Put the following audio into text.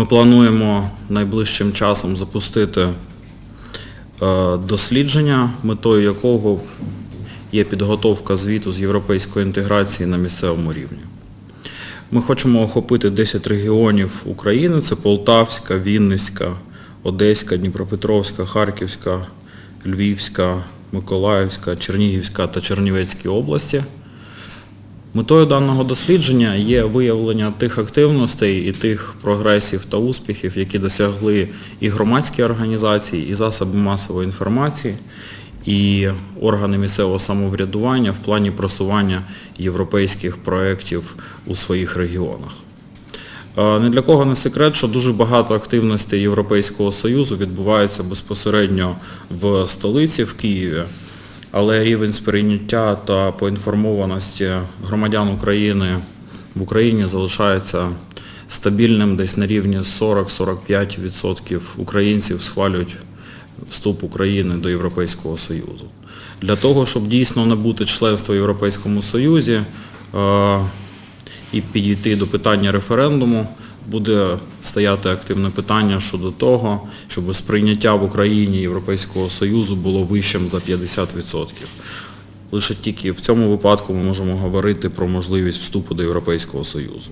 Ми плануємо найближчим часом запустити е, дослідження, метою якого є підготовка звіту з європейської інтеграції на місцевому рівні. Ми хочемо охопити 10 регіонів України, це Полтавська, Вінницька, Одеська, Дніпропетровська, Харківська, Львівська, Миколаївська, Чернігівська та Чернівецькі області. Метою даного дослідження є виявлення тих активностей і тих прогресів та успіхів, які досягли і громадські організації, і засоби масової інформації, і органи місцевого самоврядування в плані просування європейських проєктів у своїх регіонах. Е, Не для кого не секрет, що дуже багато активностей Європейського Союзу відбувається безпосередньо в столиці, в Києві, але рівень сприйняття та поінформованості громадян України в Україні залишається стабільним десь на рівні 40-45% українців схвалюють вступ України до Європейського Союзу. Для того, щоб дійсно набути членство в Європейському Союзі, е, і підійти до питання референдуму, буде стояти активне питання щодо того, щоб сприйняття в Україні Європейського Союзу було вищим за 50%. Лише тільки в цьому випадку ми можемо говорити про можливість вступу до Європейського Союзу.